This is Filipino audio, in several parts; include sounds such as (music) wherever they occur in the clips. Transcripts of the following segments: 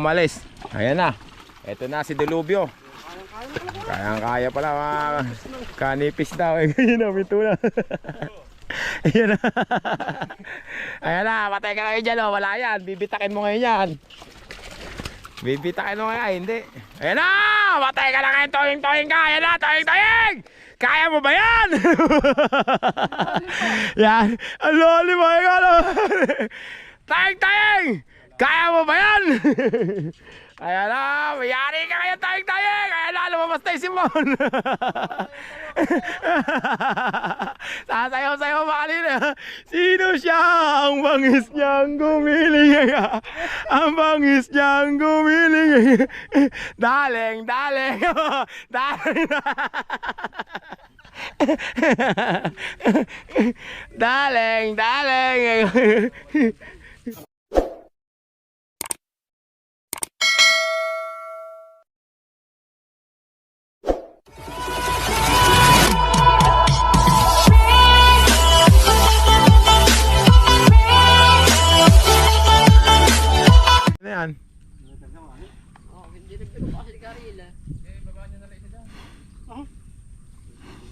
umalis. Ayan na. Ito na si Delubyo. Kayang kaya pala mga kanipis daw. (laughs) Ayun na, may tuna. (laughs) Ayan na. (laughs) Ayan na, patay ka kayo dyan. Oh. Wala yan. Bibitakin mo ngayon yan. Bibitakin mo ngayon. Ay, hindi. Ayan na! Patay ka na ngayon. Toying-toying ka. Ayan na, toying-toying! Kaya mo ba yan? yan. Ang loli mo. Ayan na. Toying-toying! Kaya mo ba yan? (laughs) Ayan na, mayari ka kayo tayong tayong. Ayan na, lumabas tayo Simon. (laughs) Sasayaw-sayaw ba kanina? Sino siya? Ang bangis niyang gumiling. (laughs) Ang bangis niyang gumiling. Daling, daling. Daling. Daling, daling.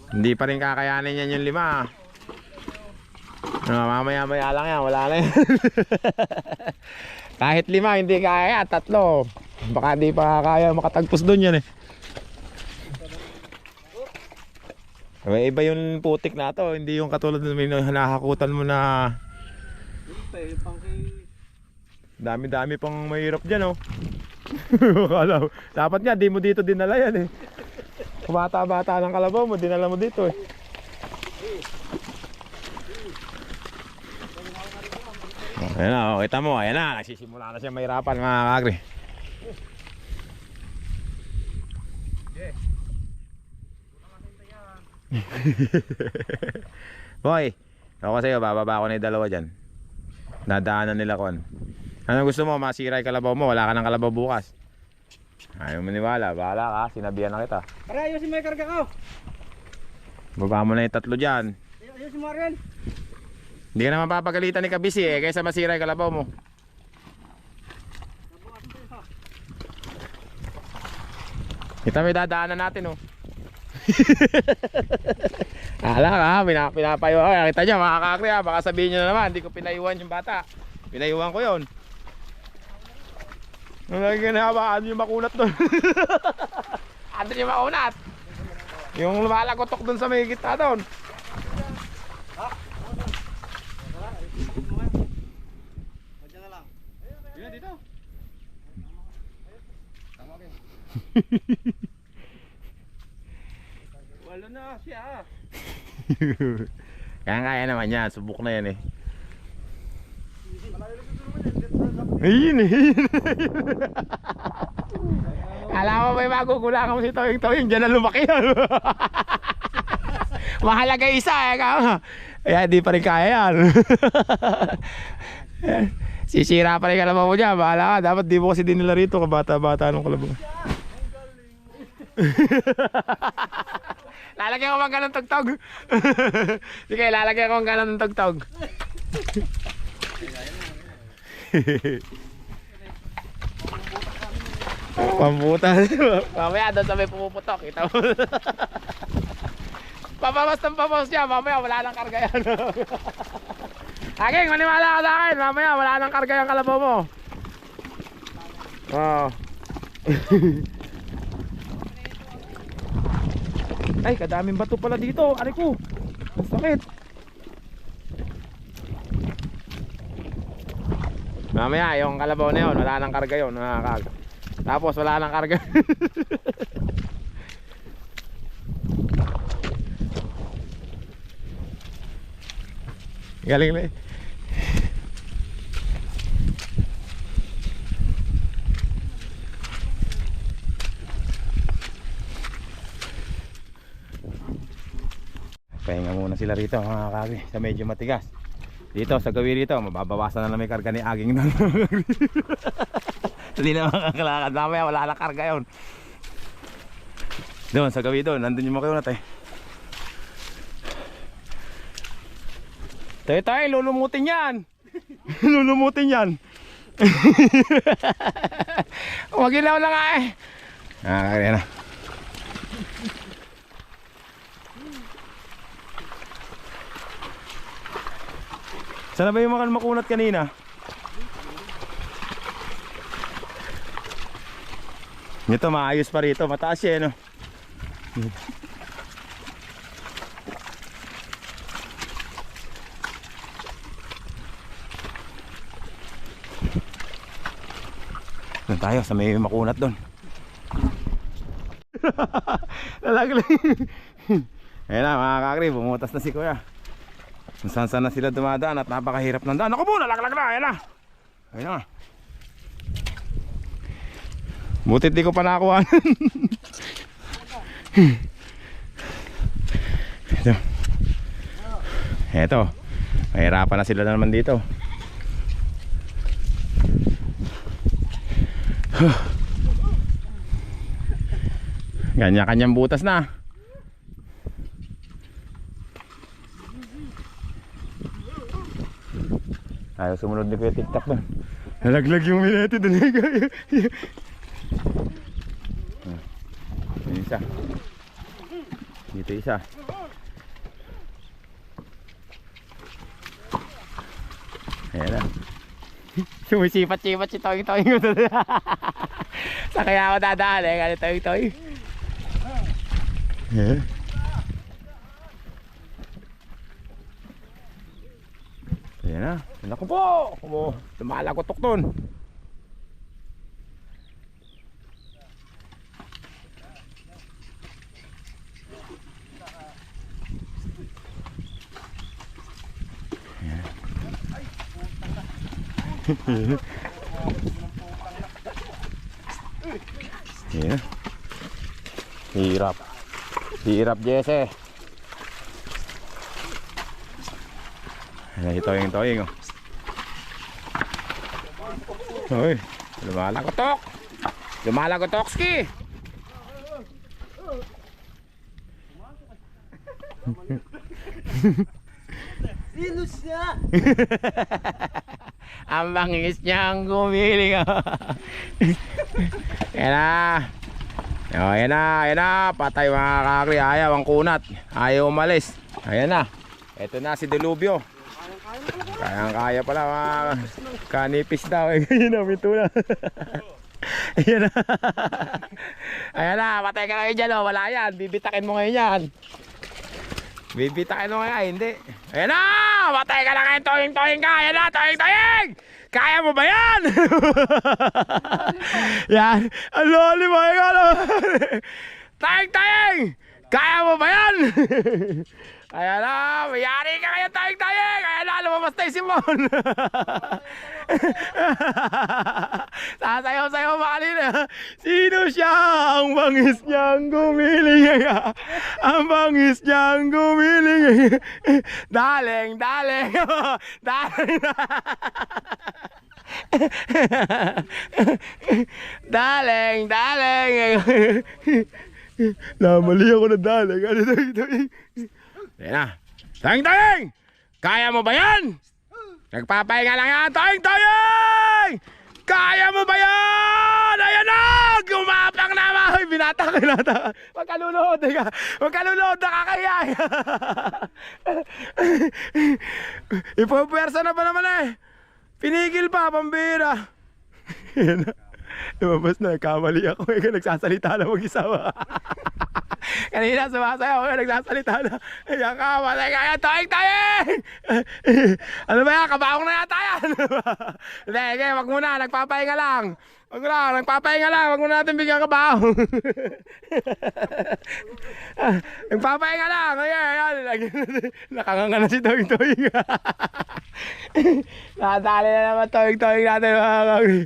Hindi pa rin kakayanin yan yung lima. Ah, mamaya maya lang yan, wala na yan. (laughs) Kahit lima, hindi kaya, tatlo. Baka di pa kaya makatagpos doon yan eh. May iba yung putik na to, hindi yung katulad na may hinahakutan mo na dami-dami pang mahirap dyan oh. (laughs) Dapat nga, di mo dito dinala yan eh. Bata-bata ng kalabaw mo, dinala mo dito eh. Ayan na, oh, kita mo, ayan na, nagsisimula na siya mahirapan mga kagri. (laughs) Boy, ako sa'yo, bababa ko na yung dalawa dyan. Dadaanan nila kon. Ano gusto mo, masira yung kalabaw mo, wala ka ng kalabaw bukas. Ayaw maniwala, bahala ka, sinabihan na kita. Para ayusin mo yung karga ko. Baba mo na yung tatlo dyan. Ayusin mo rin. Hindi ka naman papagalitan ni Kabisi eh, kaysa masira yung kalabaw mo. Kita may dadaanan natin oh. (laughs) Ala ka, pina, pinapayo. Ay, kita nyo mga kakri ha, baka sabihin nyo na naman, hindi ko pinayuhan yung bata. Pinayuhan ko yon. Ang lagi ka na ba, ano yung makunat doon? (laughs) ano yung makunat? Yung lumalagotok doon sa may gitna doon. Wala na siya. (laughs) Kaya kaya naman yan, subok na yan eh. Ayun eh. Alam mo may magugulangan mo si Toying Toying, dyan na lumaki yan. (laughs) Mahalaga isa eh. Kaya, di pa rin kaya yan. (laughs) Sisira pa rin kalabaw mo dyan, bahala ka. Dapat di mo kasi dinila rito, kabata-bata nung kalabaw. (laughs) Lalagyan ko bang ganun tugtog? Sige, lalagyan ko bang ganun tugtog. Pambuta. mamaya doon sa may pumuputok. Kita mo. papamas ng papamas siya. Mamaya wala nang karga yan. Aging, maniwala ka sa akin. Mamaya wala nang karga yung kalabaw mo. Oo. Ay, kadaming bato pala dito. Ari ko. Ang sakit. Mamaya, yung kalabaw na yun, wala nang karga yun. Mga kag. Tapos wala nang karga. (laughs) Galing na eh. Pahinga muna sila rito mga kagi sa medyo matigas. Dito sa gawi rito, mababawasan na lang may karga ni Aging doon. (laughs) Hindi na makakalakad. Mamaya wala na karga yun. Doon sa gawi doon, nandun yung mga kunat eh. Tayo tayo, lulumutin yan. (laughs) lulumutin yan. (laughs) Huwag ilaw na nga eh. Ah, kaya na. Sana ba yung mga makunat kanina? Ito maayos pa rito, mataas eh, no? Doon tayo sa may makunat doon. (laughs) Lalaglag. Ayun na mga kakri, bumutas na si kuya. Kung saan saan na sila dumadaan at napakahirap ng daan. Ako po, nalaglag na. Ayun na. Ayun na. Butit di ko pa nakakuha. (laughs) Ito. Ito. Mahirapan na sila na naman dito. (sighs) Kanya-kanyang butas na. Ayaw sumunod ni Kuya TikTok doon. Nalaglag yung minete doon. Yung isa. Dito isa. Ayan na. Sumisipat-sipat si Toy Toy. (laughs) Sa kaya ako dadaan eh. Kaya Toy Toy. Ayan na. Naku po. Kumo. Lumalagotok doon. (laughs) Ayan. Hirap. Hirap, Jesse. Ayan, ito yung toying, oh. Hoy, lumalagotok. Lumalagotok, ski. Sinus (laughs) niya! Ang bangis niyang gumiling. oh. Yan na. Oh, yan na, yan na. Patay mga kakri. Ayaw ang kunat. Ayaw umalis. Ayan na. Ito na si Delubyo. Kayang kaya pala mga kanipis daw. (laughs) Eh, Ganyan na, may tuna. Ayan na. (laughs) Ayan (laughs) na, patay ka kayo dyan. Oh. Wala yan. Bibitakin mo ngayon yan. Bibitakin mo ngayon. Hindi. Ayan na! Patay ka na ngayon. Toying-toying ka. Ayan na, toying-toying! Kaya mo ba yan? yan. Ang loli mo. Toying-toying! Kaya mo ba yan? Ayan na, mayari ka kayo tayong-tayong! Ayan na, lumabas tayo si Mon! (laughs) Sasayaw-sayaw pa kanina. Sino siya? Ang bangis niyang gumiling. Ang bangis niyang gumiling. Daling, daling. (laughs) (laughs) Daling. daling, daling. Namali ako na daling. Ano daling, daling. Ayan na. Taying, taying! Kaya mo ba yan? Nagpapahinga lang yan. Taying, taying! Kaya mo ba yan? Ayan na! Gumapang na! Binata ka, binata ka. Huwag ka luluhod, ka. Huwag ka luluhod, nakakaya. (laughs) Ipupwersa na ba naman eh? Pinigil pa, pambira. (laughs) Ayan na. Lumabas na, kamali ako. Eh, (laughs) nagsasalita na mag-isa. Kanina sumasayaw ako, nagsasalita na. Ayan ka, matay kaya, toing toing! (laughs) ano ba yan, kabaong na yata yan. (laughs) Hindi, wag muna, nagpapahinga lang. Wag lang, nagpapahinga lang, wag muna natin bigyan kabaong. (laughs) nagpapahinga lang, ayan, ayan. Nakanganga na si toing toing. Nadali na naman toing toing natin mga kagri.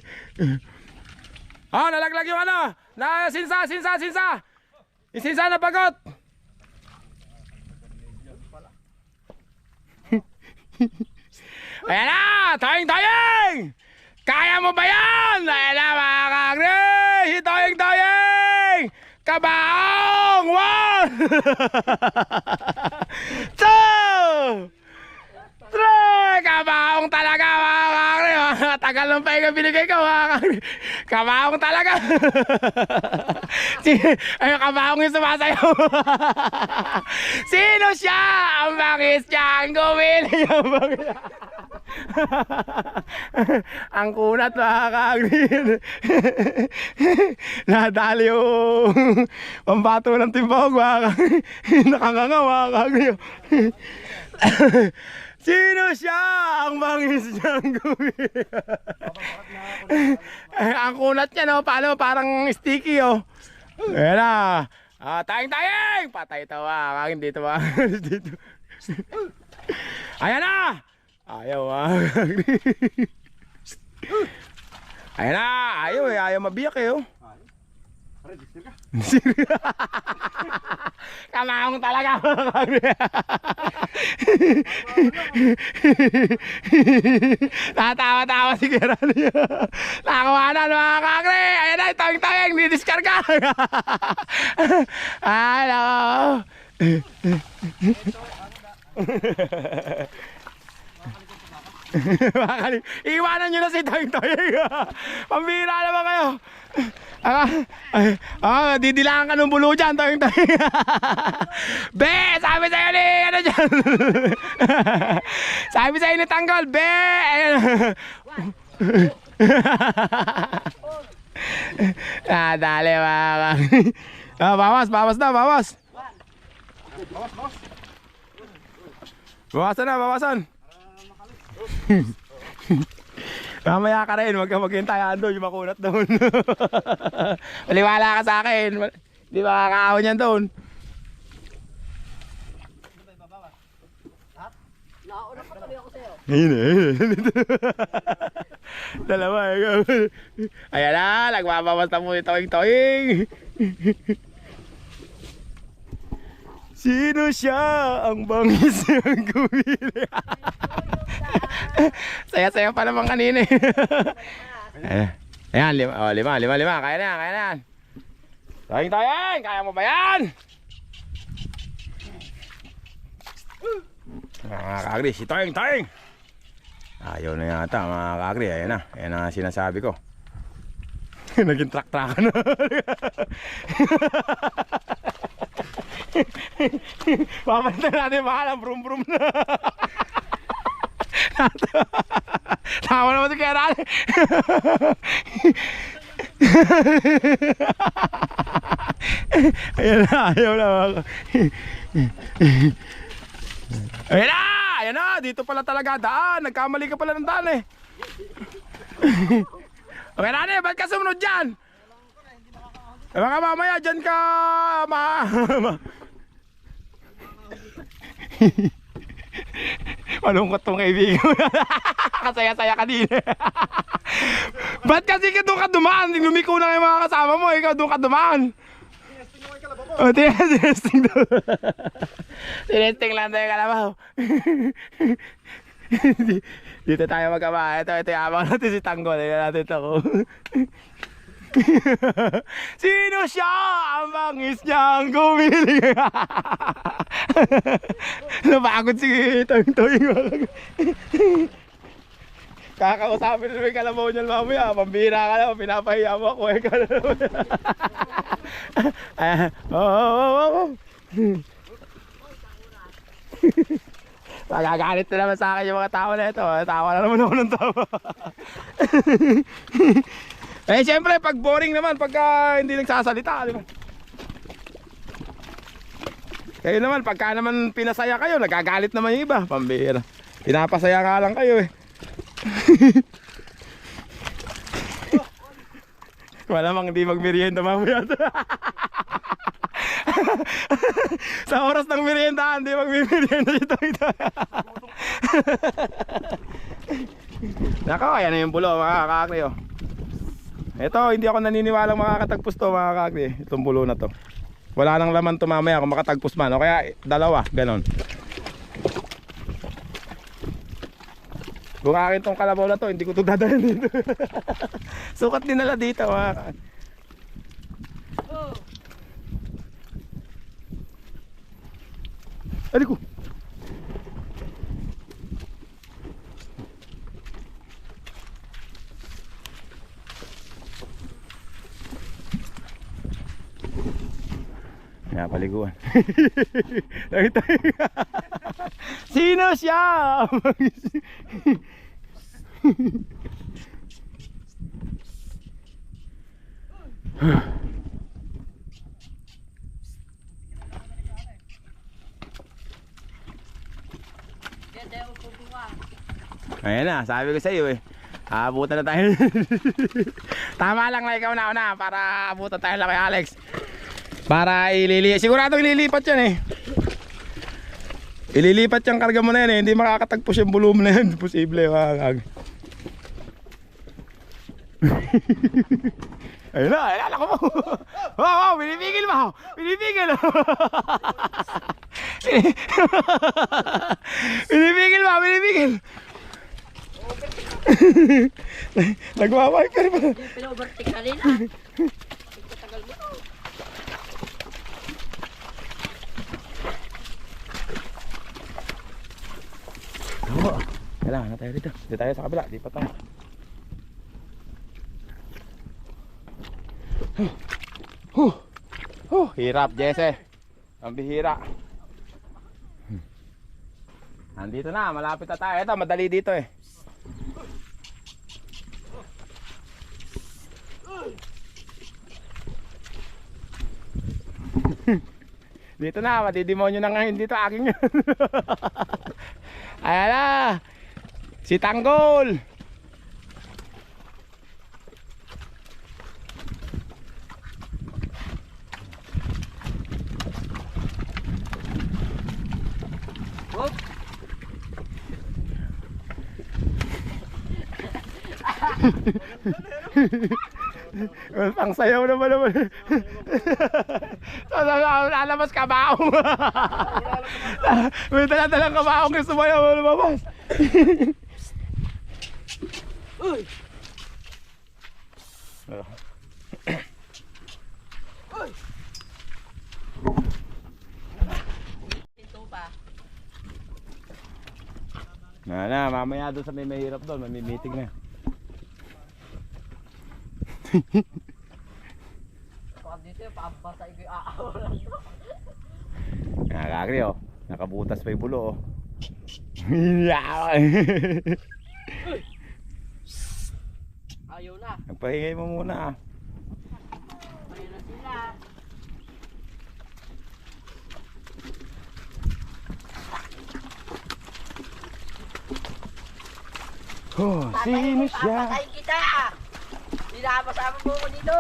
Oh, nalaglag yung ano. Na sinsa, sinsa, sinsa. Sinsa na bagot. (laughs) Ayan na, toying toying. Kaya mo ba yan? Ayan na mga kagri. Si toying toying. Kabaong! One! (laughs) Two! Three! Kabaong talaga mga kagri. Tagal ng pahinga binigay ko, mga kakri. Kamaong talaga. (laughs) si, ay, kamaong yung sumasayaw. (laughs) Sino siya? Ang bangis niya, ang gumili ang bangis. (laughs) ang kunat mga kakri. Nadali yung pambato ng timbog, mga kakri. Nakanganga, mga kakri. Sino siya? Ang bangis niyang gumili. (laughs) Eh, ang kunat niya, no? Paano? Parang sticky, oh. Ayan na. Ah, tayong tayong! Patay tawa. Kagin dito ba? (laughs) dito. Ayan na! Ayaw ah. (laughs) Ayan na! Ayaw eh. Ayaw mabiyak eh, oh. (laughs) Kamaong talaga. (laughs) Tatawa-tawa si Gerani. Nakakuha na mga kakre. Ayan na, tawing-tawing. Didiskarga. (laughs) Ay, nako. Makakali. Iwanan nyo na si Toying Toying. (laughs) Pambira naman kayo. Ah, ah, didilaan ka ng bulo dyan, Toying Toying. (laughs) Be, sabi sa'yo ni, ano dyan? (laughs) sabi sa'yo ni Tanggol, Be. Ah, dali mga ah, bawas, bawas na, bawas. Bawasan na, bawasan. (laughs) Mamaya ka rin, wag ka maghintay doon, yung makunat doon. (laughs) Maliwala ka sa akin. Di ba kakahon yan doon? Nakauna pa tuloy ako sa'yo. Ayun eh. (laughs) Dalawa eh. Ayan na, nagbabawas na muna toing toing. Sino siya ang bangis (laughs) yung gumili? Saya-saya pa naman kanina eh. Ayan, Ayan, lima, oh, lima, lima, lima. Kaya na kaya na yan. Toing toing, kaya mo ba yan? Mga kakri, si Toing Toing. Ayaw na yata mga kakri, ayan na. Ayan ang sinasabi ko. (laughs) Naging truck-truck na. (laughs) Papalitan natin baka brum brum na. (laughs) Tawa naman si Kuya Rani. Ayan na, ayaw na. mga- Ayan na! Ayan na! Dito pala talaga daan. Nagkamali ka pala ng daan eh. okay Rani, ba't ka sumunod dyan? Eh baka mamaya dyan ka ma... (laughs) ma- (laughs) Malungkot tong kaibigan mo. (laughs) Kasaya-saya ka din. (laughs) Ba't kasi ka doon ka dumaan? Lumiko na yung mga kasama mo. Ikaw doon ka dumaan. O, tinesting doon. tinesting lang tayo kalabaw. Dito tayo magkama. Ito, ito yung abang natin si Tanggol. Tingnan natin ito. (laughs) Sino siya? Ang bangis niyang gumili. (laughs) Napagod si Toying Toying. (laughs) Kakausapin naman yung kalabaw niyan mamaya. Pambira ka naman. Pinapahiya mo. Eh, ka na naman. Oo, oo, oo. Magagalit na naman sa akin yung mga tao na ito. Tawa na naman ako ng tawa. Eh, siyempre, pag boring naman, pagka hindi nagsasalita, di ba? Kayo naman, pagka naman pinasaya kayo, nagagalit naman yung iba. Pambira. Pinapasaya nga lang kayo eh. (laughs) Malamang hindi magmerienda mamaya. (laughs) Sa oras ng merienda, hindi magmimerienda dito ito. (laughs) Nako, ayan na yung bulo mga kakakri oh. Ito, hindi ako naniniwalang makakatagpos to mga kakakri. Itong bulo na to. Wala nang laman to mamaya kung makatagpos man. O kaya dalawa, ganon. Kung akin tong kalabaw na to, hindi ko to dadalhin dito. (laughs) Sukat din nila dito mga kakakri. Ano Pinapaliguan. (laughs) (laughs) Sino siya? (laughs) Ayan na, sabi ko sa iyo eh. Abutan na tayo. Tama lang na ikaw na una para abutan tayo lang kay Alex. Para ilili, sigurado ililipat yan eh. Ililipat yung karga mo na yan eh, hindi makakatagpos yung volume na yan. (laughs) Posible, wag. (laughs) Ayun na, ko mo. (laughs) Wow, wow, binibigil mo. Binibigil. binibigil mo, binibigil. Nagwawiper pa. Yung pinovertik kanina. Ipatagal mo. Oo. Kailangan na tayo dito. Dito tayo sa kabila. Di pa tayo. Huh. Huh. Huh. Hirap, Jesse. Ang bihira. Nandito na, malapit na tayo. Ito, madali dito eh. Dito na, matidemonyo na ngayon dito. Aking yun. Ayan na. Si Tanggol. Well, pang sayaw naman naman. (laughs) Lalabas ka baong. (laughs) May dala-dalang kabaong yung sumayaw mo lumabas. Uy! Ito pa. Na na, mamaya doon sa may mahirap doon, may meeting na. Pag dito yung pampasay ko yung aawalan to. Nakakagri oh. Nakabutas pa yung bulo oh. Ayaw na. Nagpahingay mo muna ah. Ayaw na sila. Oh, sino siya? Papatay kita! Sinama-sama mo ko dito.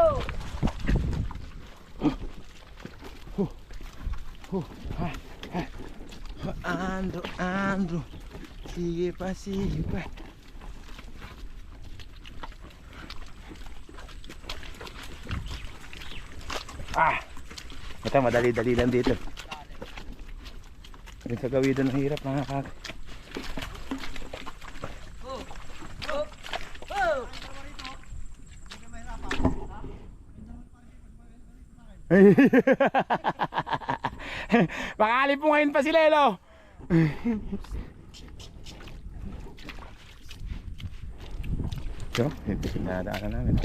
Andro, Andro. Sige pa, sige pa. Ah! Ito, madali-dali lang dito. Yung sa gawidan ng hirap, mga kak. Oh! Oh! Oh! (laughs) Baka alipungayin pa sila, eh, no? Ito, ito sinadaanan namin.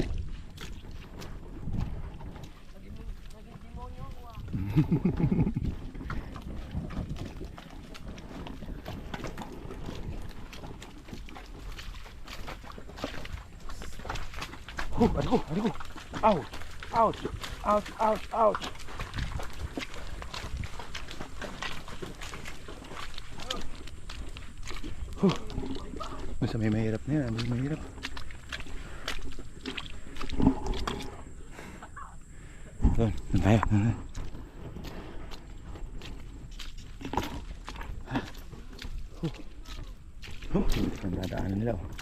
Huh, ko, ano ko? Ouch, ouch, ouch, ouch. Basta may mahirap na yan, may mahirap. Doon, doon tayo. Doon, doon. Huh. Huh, hindi ang dadaanan nila. oh.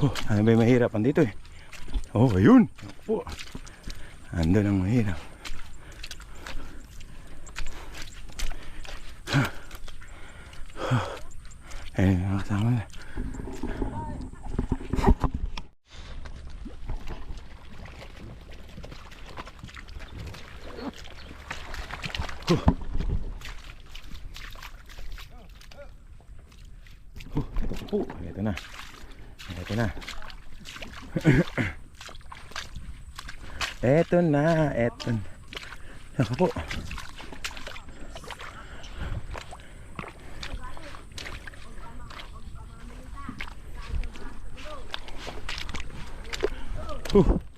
Oh, ano ba yung mahirap? Andito eh. Oh, ayun. Po. Ando ang mahirap. Ayun, mga kasama na. po. Ito na. Ito na. Ito na. Ito na. Ako po. Huh.